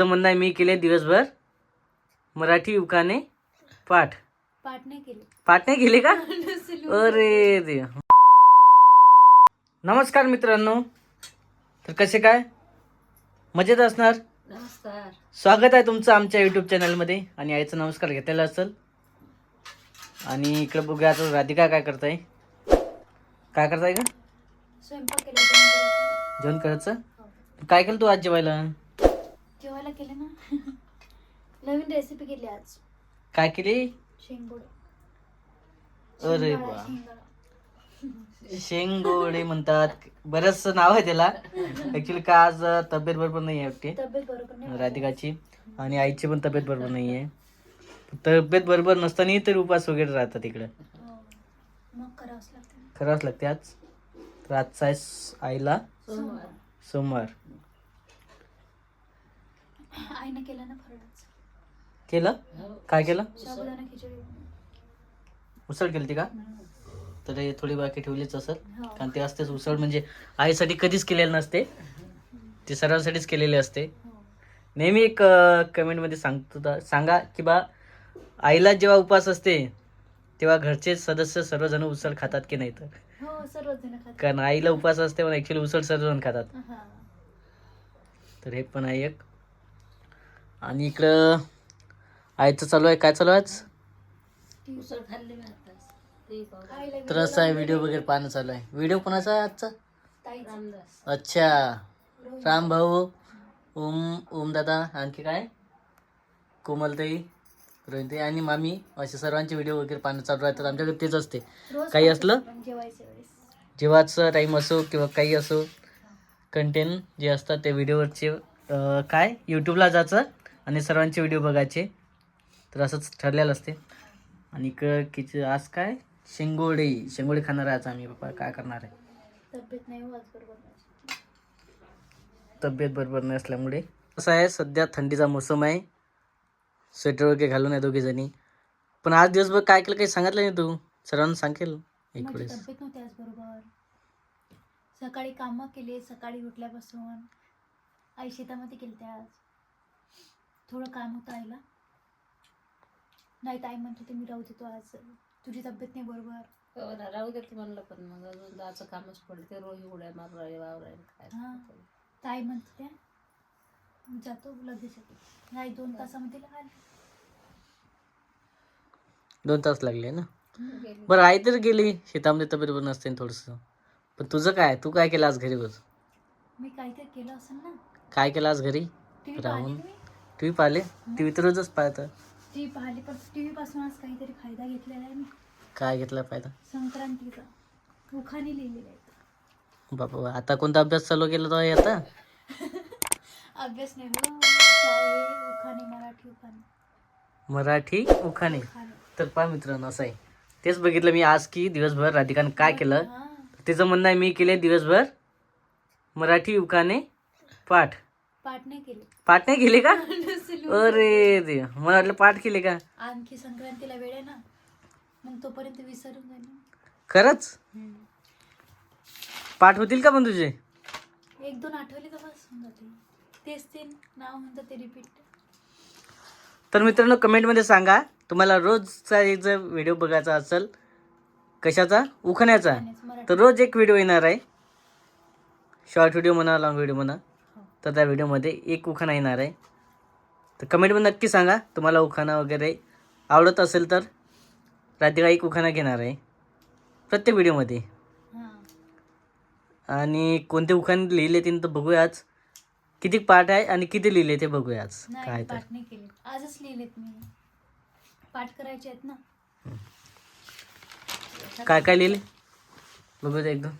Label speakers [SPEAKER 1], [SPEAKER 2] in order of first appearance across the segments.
[SPEAKER 1] तर म्हणणं आहे मी केले दिवसभर. मराठी उखाणे पाठ.
[SPEAKER 2] पाठ नाही केली.
[SPEAKER 1] पाठ नाही केले का? अरे देव. नमस्कार मित्रांनो. तर कसे काय? मजेत असणार?
[SPEAKER 2] नमस्कार.
[SPEAKER 1] स्वागत आहे तुमचं आमच्या यूट्यूब चॅनलमध्ये आणि आईचा नमस्कार घेतलेला असेल. आणि इकडे बघूया आता राधिका काय करताय. काय करताय का
[SPEAKER 2] जेवण
[SPEAKER 1] करायचं. काय केलं तू आज जेवायला?
[SPEAKER 2] जेवायला केलं ना. नवीन रेसिपी केली आज.
[SPEAKER 1] काय केली?
[SPEAKER 2] शेंगोडे
[SPEAKER 1] अरे वा.
[SPEAKER 2] शेंगोडे
[SPEAKER 1] म्हणतात. बरंच नाव आहे त्याला. ऍक्च्युली का आज तब्येत बरोबर नाही आहे वाटते.
[SPEAKER 2] तब्येत बरोबर नाही
[SPEAKER 1] राधिकाची. आणि आईची पण तब्येत बरोबर नाही आहे तब्येत बरोबर नसतानाही तरी उपास वगैरे राहतात इकडे.
[SPEAKER 2] हो. मग करावंच लागतं. ना.
[SPEAKER 1] करावंच लागते आज. तर आजचा आहे स- आईला.
[SPEAKER 2] सोमवार.
[SPEAKER 1] सोमवार.
[SPEAKER 2] आईनं केलं ना
[SPEAKER 1] केलं? काय केलं?
[SPEAKER 2] साबुदाणा खिचडी
[SPEAKER 1] उसळ केली ती का तर हे थोडी बाकी ठेवलीच असेल.
[SPEAKER 2] हो.
[SPEAKER 1] कारण ते असतेच उसळ म्हणजे आईसाठी कधीच केलेलं नसते. ते सर्वांसाठीच केलेले असते.
[SPEAKER 2] हो.
[SPEAKER 1] नेहमी एक कमेंटमध्ये सांगतो सांगा की बा आईला जेव्हा उपास असते तेव्हा घरचे सदस्य सर्वजण उसळ खातात की नाही तर?
[SPEAKER 2] हो
[SPEAKER 1] कारण आईला उपास असते पण ॲक्च्युली उसळ सर्वजण खातात.
[SPEAKER 2] हा.
[SPEAKER 1] तर हे पण आहे एक आणि इकडं आयचं चालू आहे. काय चालू आहे आज? तर असं आहे व्हिडिओ वगैरे पाहणं चालू आहे. व्हिडिओ कोणाचा आहे आजचा? अच्छा. राम भाऊ ओम ओम दादा आणखी काय? कोमलताई रोहिणी आणि मामी असे सर्वांचे व्हिडिओ वगैरे पाहणं चालू राहतात. आमच्याकडे तेच असते. काही असलं? जेव्हाचं टाईम असो किंवा काही असो कंटेंट जे असतात ते व्हिडिओवरचे काय? यूट्यूबला जायचं? आणि सर्वांचे व्हिडिओ बघायचे. तर असंच ठरलेलं असते. आणि इकडं किच आज काय? शेंगोडे. शेंगोडे खाणार आहे आज आम्ही बाबा काय करणार आहे?
[SPEAKER 2] तब्येत नाही हो बरोबर
[SPEAKER 1] बरोबर नसल्यामुळे कसं आहे सध्या थंडीचा मोसम आहे. स्वेटर वगैरे घालून आहे दोघे जणी. पण आज दिवसभर काय केलं काही सांगितलं नाही तू? सर्वांना सांगेल एक
[SPEAKER 2] माझी
[SPEAKER 1] वेळेस.
[SPEAKER 2] तब्येत नव्हती आज बरोबर. सकाळी कामं केले सकाळी उठल्यापासून. आई शेतामध्ये गेलते आज. थोडं काम होतं आईला. नाही तर आई म्हणत होती मी राहू देतो आज. तुझी तब्येत नाही बरोबर.
[SPEAKER 3] हो ना, राहू देत म्हणलं पण मग अजून जायचं कामच पडते रोज उड्या मारू वावरायला काय
[SPEAKER 2] हा. तर आई म्हणत होत्या जातो लगेच येतो आई दोन तासामध्ये आली.
[SPEAKER 1] दोन तास लागले ना?
[SPEAKER 3] गेली.
[SPEAKER 1] बरं आई तर गेली. शेतामध्ये तब्येत बरं नसते थोडंसं. पण तुझं काय? तू काय केलं आज घरी बस?
[SPEAKER 2] मी काहीतरी केलं असेल ना?
[SPEAKER 1] काय केलं आज घरी?
[SPEAKER 2] टी व्ही
[SPEAKER 1] राहून?
[SPEAKER 2] पाहिली
[SPEAKER 1] टी व्ही पाहिले? टी व्ही तर रोजच पाहतं.
[SPEAKER 2] टी व्ही पाहिली पण टी व्ही पासून आज काहीतरी फायदा घेतलेला आहे मी
[SPEAKER 1] काय घेतला फायदा?
[SPEAKER 2] संक्रांतीचा. लिहिलेले आहेत
[SPEAKER 1] बाबा आता कोणता अभ्यास चालू केला तो आहे आता?
[SPEAKER 2] अभ्यास नाही हो काय उखाणे मराठी उखाणे
[SPEAKER 1] मराठी उखाणे
[SPEAKER 2] उखाणे
[SPEAKER 1] तर पहा मित्रांनो असं आहे. तेच बघितलं मी आज की दिवसभर राधिकानं काय केलं.
[SPEAKER 2] हा.
[SPEAKER 1] तिचं म्हणणं आहे मी केले दिवसभर मराठी उखाणे पाठ.
[SPEAKER 2] पाठ नाही केली.
[SPEAKER 1] पाठ नाही केले का. अरे देव. मला वाटलं पाठ केले का?
[SPEAKER 2] आणखी संक्रांतीला वेळ आहे ना. मग तोपर्यंत विसरून जाईल.
[SPEAKER 1] खरंच? पाठ होतील का पण तुझे?
[SPEAKER 2] एक दोन आठवले बस होऊन जाते तेच ते नाव म्हणतात ते रिपीट
[SPEAKER 1] तर मित्रांनो कमेंटमध्ये सांगा तुम्हाला रोजचा एक जर व्हिडिओ बघायचा असेल कशाचा? उखाण्याचा. तर रोज एक व्हिडिओ येणार आहे. शॉर्ट व्हिडिओ म्हणा लॉंग व्हिडिओ म्हणा. तर त्या व्हिडिओमध्ये एक उखाणा येणार आहे. तर कमेंटमध्ये नक्की सांगा तुम्हाला उखाणा वगैरे आवडत असेल तर. राधिका एक उखाणा घेणार आहे प्रत्येक व्हिडिओमध्ये. आणि कोणते उखाणे लिहिले ते तर बघूया आज किती पाठ आहे आणि किती लिहिले ते बघूया आज काय तर.
[SPEAKER 2] पाठ नाही केले. आजच लिहिलेत मी. पाठ करायचे आहेत ना.
[SPEAKER 1] काय काय लिहिले? बघू दे एकदम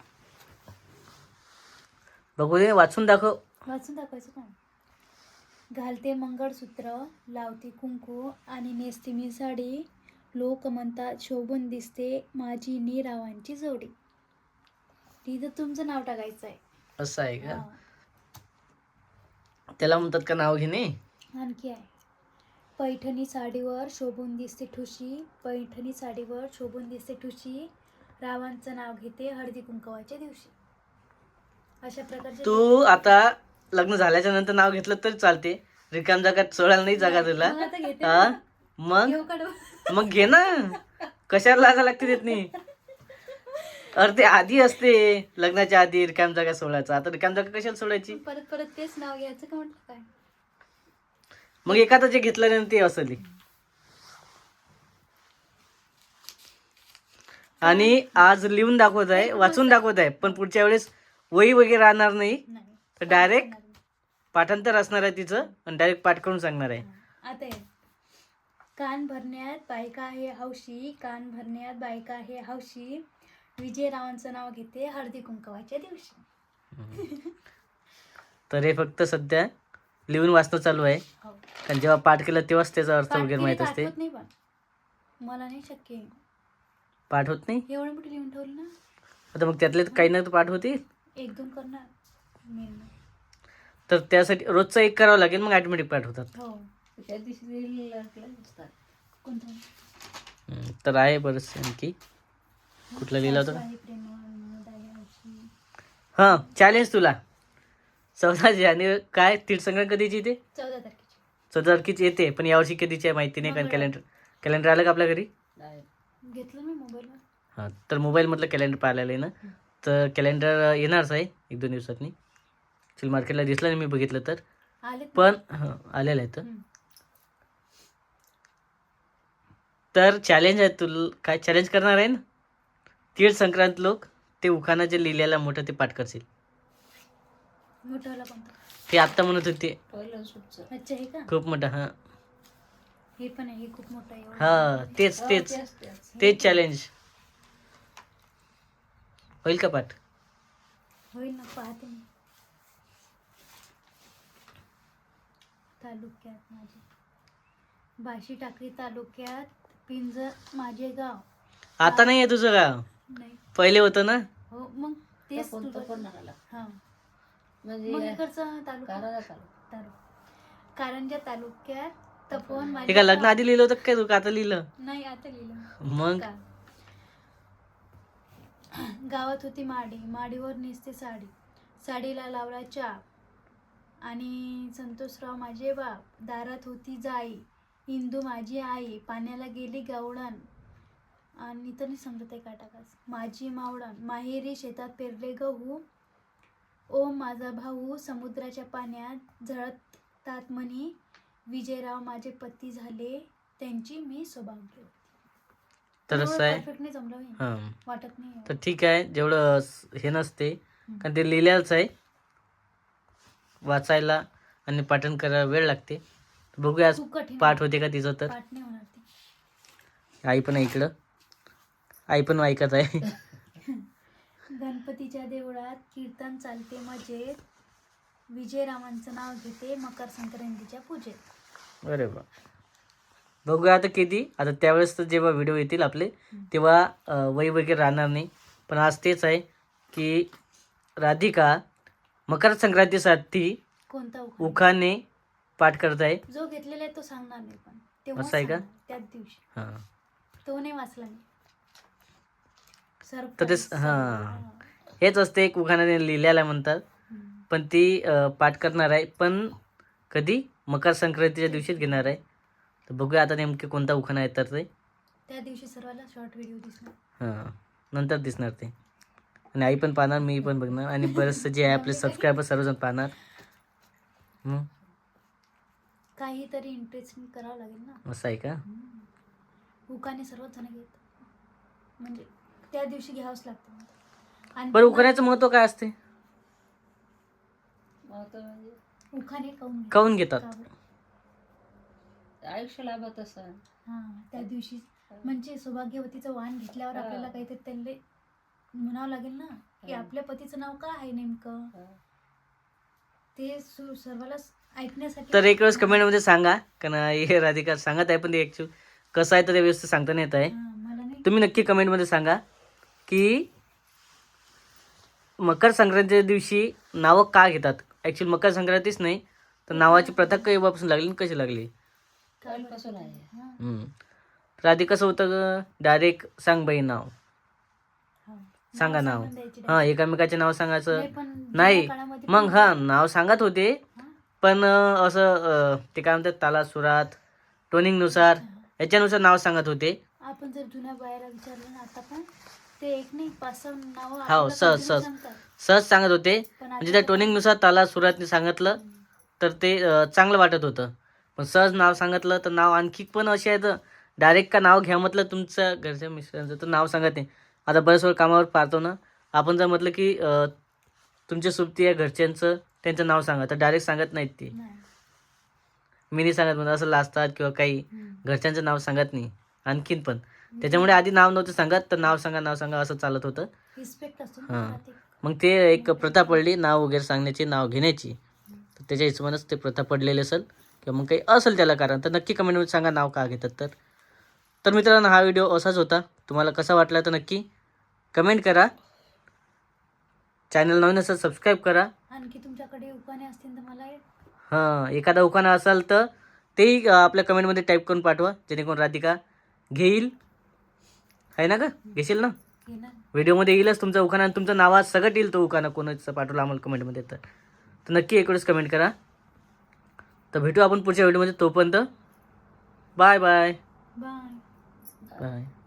[SPEAKER 1] बघू दे वाचून दाखव.
[SPEAKER 2] वाचून दाखवायचं का घालते मंगळसूत्र लावते कुंकू आणि नेसते मी साडी. लोक म्हणतात शोभून दिसते माझी नीरावांची जोडी. तिथं तुमचं नाव टाकायचं आहे.
[SPEAKER 1] असं आहे का. त्याला म्हणतात का नाव घेणे?
[SPEAKER 2] आणखी आहे. पैठणी साडीवर शोभून दिसते ठुशी. पैठणी साडीवर शोभून दिसते ठुशी. रावांचं नाव घेते हळदी कुंकवाच्या दिवशी. अशा प्रकारचे
[SPEAKER 1] तू आता लग्न झाल्याच्यानंतर नाव घेतलं तरी चालते. रिकाम जागात सोडायला नाही जागा तुला. हा. मग? मग घे ना. कशाला लागा लागते देत नाही अरे ते आधी असते. लग्नाच्या आधी रिकाम जागा सोडायचा. आता रिकाम जागा कशाला सोडायची?
[SPEAKER 2] परत परत तेच नाव घ्यायचं का म्हटलं काय?
[SPEAKER 1] मग एखादं जे घेतलं नाही ते असली आणि आज लिहून दाखवत आहे वाचून दाखवत आहे. पण पुढच्या वेळेस वही वगैरे राहणार नाही. तर डायरेक्ट पाठांतर असणार आहे तिचं आणि डायरेक्ट पाठ करून सांगणार आहे.
[SPEAKER 2] आता कान भरण्यात बायका आहे हौशी कान भरण्यात बायका आहे हौशी. विजयरावांचं नाव घेते हळदी कुंकवाच्या दिवशी.
[SPEAKER 1] तर हे फक्त सध्या लिहून वाचणं चालू आहे.
[SPEAKER 2] हो.
[SPEAKER 1] कारण जेव्हा पाठ केलं तेव्हाच त्याचा अर्थ
[SPEAKER 2] पाठ
[SPEAKER 1] वगैरे माहीत
[SPEAKER 2] तर
[SPEAKER 1] असते.
[SPEAKER 2] नाही पण. मला नाही शक्य आहे.
[SPEAKER 1] पाठ होत नाही?
[SPEAKER 2] एवढं मोठी लिहून ठेवली ना?
[SPEAKER 1] आता मग त्यातले काही ना तर पाठ होतील.
[SPEAKER 2] एक दोन करणार.
[SPEAKER 1] तर त्यासाठी रोजचं एक करावं लागेल मग ऑटोमॅटिक पाठ होतात.
[SPEAKER 2] हो
[SPEAKER 3] त्या दिवशी दिलेलं असलं नसतात.
[SPEAKER 2] कोणतं?
[SPEAKER 1] हम्म, तर आहे बरंच आणखी. कुठलं लिहिलं होतं?
[SPEAKER 2] सासू आहे हौशी.
[SPEAKER 1] हां चॅलेंज तुला. चौदा जानेवारी काय? तीर्थसंक्रांत कधीची येते?
[SPEAKER 2] चौदा तारखेची.
[SPEAKER 1] चौदा तारखेची येते पण यावर्षी कधीची आहे माहिती नाही कारण कॅलेंडर कॅलेंडर आलं का आपल्या घरी?
[SPEAKER 3] नाही.
[SPEAKER 2] घेतलं मी मोबाईलवर?
[SPEAKER 1] हां तर मोबाईलमधलं कॅलेंडर पाहायला आहे ना. तर कॅलेंडर येणारच आहे एक दोन दिवसातनी. ॲक्च्युली मार्केटला दिसलं नाही मी बघितलं तर. पण हां आलेलं आहे तर. चॅलेंज आहे तुला काय चॅलेंज करणार आहे ना? तीळ संक्रांत लोक ते उखाणं जे लिहिलेलं मोठं ते पाठ करशील ते आत्ता म्हणत होते. खूप मोठं हां.
[SPEAKER 2] हे
[SPEAKER 1] तेच, तेच.
[SPEAKER 3] तेच
[SPEAKER 1] चॅलेंज होईल का पाठ?
[SPEAKER 2] होईल ना पाहते तालुक्यात माझे. बाशी टाकळी तालुक्यात पिंजर माझे गाव.
[SPEAKER 1] आता नाही आहे तुझं गाव?
[SPEAKER 2] नाही.
[SPEAKER 1] पहिले होतं ना?
[SPEAKER 2] हो मग तेच
[SPEAKER 3] कोणतं
[SPEAKER 2] तुझं
[SPEAKER 3] पण.
[SPEAKER 2] हा.
[SPEAKER 3] म्हणजे
[SPEAKER 2] मग इकडचा तालुका.
[SPEAKER 3] काराला चालू.
[SPEAKER 2] तालुका. कारंजा तालुक्यात तपोवन
[SPEAKER 1] हे
[SPEAKER 2] माझे
[SPEAKER 1] का लग्न
[SPEAKER 2] गाव.
[SPEAKER 1] आधी लिहिलं होतं काय तू? का आता लिहिलं?
[SPEAKER 2] नाही आता लिहिलं
[SPEAKER 1] मग?
[SPEAKER 2] का? गावात होती माडी. माडीवर नेसते साडी. साडीला लावला चाप. आणि संतोषराव माझे बाप दारात होती जाई इंदू माझी आई पाण्याला गेली गावडण. आणि तर नाही समजत आहे काटाकास माझी मावडण माहेरी शेतात पेरले गहू. ओ माझा भाऊ समुद्राच्या पाण्यात झळतात म्हणी. विजयराव माझे पती झाले त्यांची मी सौभाग्य
[SPEAKER 1] तर असं आहे. हां.
[SPEAKER 2] वाटत नाही
[SPEAKER 1] तर ठीक आहे जेवढं हे नसते. कारण ते लिहिलेलंच आहे. वाचायला आणि पाठन करायला वेळ लागते. बघूया आज
[SPEAKER 2] खूप कठीण
[SPEAKER 1] पाठ होते का तिचं तर?
[SPEAKER 2] पाठ नाही होणार ती.
[SPEAKER 1] आई पण आहे इकडं. आई पण ऐकत आहे.
[SPEAKER 2] गणपतीच्या देवळात कीर्तन चालते मजेत. विजयरामांचं नाव घेते मकर संक्रांतीच्या पूजेत.
[SPEAKER 1] अरे बा बघूया आता किती. आता त्यावेळेस तर जेव्हा व्हिडिओ येतील आपले तेव्हा अं, वही वगैरे राहणार नाही. पण आज तेच आहे की राधिका मकर संक्रांतीसाठी
[SPEAKER 2] कोणता उखाणा?
[SPEAKER 1] उखाने पाठ करत आहे
[SPEAKER 2] जो घेतलेला आहे तो सांगणार नाही पण. तेव्हा
[SPEAKER 1] असं आहे का?
[SPEAKER 2] त्याच दिवशी.
[SPEAKER 1] हां.
[SPEAKER 2] तो नाही वाचला मी.
[SPEAKER 1] तर ते. हां. हेच असते एक उखाण्याने लिहिल्याला म्हणतात. पण ती अं, पाठ करणार आहे पण कधी? मकर संक्रांतीच्या दिवशीच घेणार आहे. तर बघूया आता नेमके कोणता उखाणा आहे तर ते.
[SPEAKER 2] त्या दिवशी सर्वांना शॉर्ट व्हिडिओ दिसणार.
[SPEAKER 1] हां. नंतर दिसणार ते. आणि आई पण पाहणार मी पण बघणार. आणि बरेचसे जे आहे आपले सबस्क्रायबर सर्वजण पाहणार. हं,
[SPEAKER 2] काहीतरी इंटरेस्टिंग करावं लागेल ना.
[SPEAKER 1] असं आहे का?
[SPEAKER 2] उकाने सर्वच जण घेत. म्हणजे त्या दिवशी घ्यावंच लागतं आणि
[SPEAKER 1] बरं उखाण्याचं महत्त्व काय असते?
[SPEAKER 3] म्हणजे?
[SPEAKER 2] उखाणे काऊन घेतात?
[SPEAKER 1] काऊन घेतात.
[SPEAKER 2] का बरं?
[SPEAKER 3] आयुष्य लाभत असं.
[SPEAKER 2] हा त्या दिवशी. म्हणजे सौभाग्यवतीचं वाहन घेतल्यावर
[SPEAKER 3] हा.
[SPEAKER 2] आपल्याला काहीतरी त्यांना म्हणावं लागेल ना की. आपल्या पतीचं नाव काय आहे नेमकं? ते सु- सर्वाला ऐकण्यासाठी
[SPEAKER 1] तर एक वेळेस कमेंटमध्ये सांगा कारण हे राधिका सांगत आहे पण ते ॲक्च्युअल कसं आहे तर ते व्यवस्थित सांगता नाही येत आहे.
[SPEAKER 2] हा, मला नाही
[SPEAKER 1] तुम्ही नक्की कमेंटमध्ये सांगा की मकर संक्रांतीच्या दिवशी नावं का घेतात? ॲक्च्युअली मकर संक्रांतीच नाही तर नावाची प्रथा केव्हापासून लागली आणि कशी लागली?
[SPEAKER 3] कालपासून आहे.
[SPEAKER 2] हा,
[SPEAKER 1] हम्म. तर आधी कसं होतं डायरेक्ट सांग बाई नाव. सांगा नाव हां एकामेकाचे नाव सांगायचं.
[SPEAKER 2] नाही,
[SPEAKER 1] मग हा नाव सांगत होते. पण असं ते काय म्हणतात ताला सुरात टोनिंगनुसार याच्यानुसार नाव सांगत होते.
[SPEAKER 2] आपण जर जुन्या बायाला विचारलं ना आता पण ते एक नाही पाच सहा नावं
[SPEAKER 1] हो, सहज, सहज. सहज सांगत होते. म्हणजे त्या टोनिंगनुसार ताला सुरातने सांगितलं तर ते चांगलं वाटत होतं. पण सहज नाव सांगितलं तर नाव आणखी पण असे आहेत. डायरेक्ट का नाव घ्या म्हटलं तुमच्या घरच्या मिस्टरांचं तर नाव सांगत नाही. आता बऱ्याच वेळ कामावर पाहतो ना आपण जर म्हटलं की तुमच्या सुट्टी आहे घरच्यांचं त्यांचं नाव सांगा तर डायरेक्ट सांगत नाहीत ते. मी नाही सांगत म्हणजे असं लाजतात किंवा काही. घरच्यांचं नाव सांगत नाही. आणखीन पण. त्याच्यामुळे आधी नाव नव्हतं सांगत तर नाव सांगा नाव सांगा असं चालत होतं. हां. मग ते एक प्रथा पडली नाव वगैरे सांगण्याची नाव घेण्याची. तर त्याच्या हिशोबानंच ते प्रथा पडलेली असेल किंवा मग काही असेल त्याला कारण तर नक्की कमेंटमध्ये सांगा नाव का घेतात तर. तर मित्रांनो हा व्हिडिओ असाच होता. तुम्हाला कसा वाटला तर नक्की कमेंट करा. चॅनल नवीन असेल सबस्क्राईब करा.
[SPEAKER 2] आणखी तुमच्याकडे उपाने असतील तर मला
[SPEAKER 1] हां एखादा उखाणा असाल तर तेही आपल्या कमेंटमध्ये टाईप करून पाठवा. जेणेकरून राधिका घेईल. आहे ना का घेशील ना? व्हिडिओमध्ये येईलच तुमचा उखाणा आणि तुमचं नावात सगळं येईल तो उखाणा. कोणाचं पाठवलं आम्हाला कमेंटमध्ये तर. तर नक्की एकवेळेस कमेंट करा. तर भेटू आपण पुढच्या व्हिडिओमध्ये तोपर्यंत बाय बाय
[SPEAKER 2] बाय
[SPEAKER 1] बाय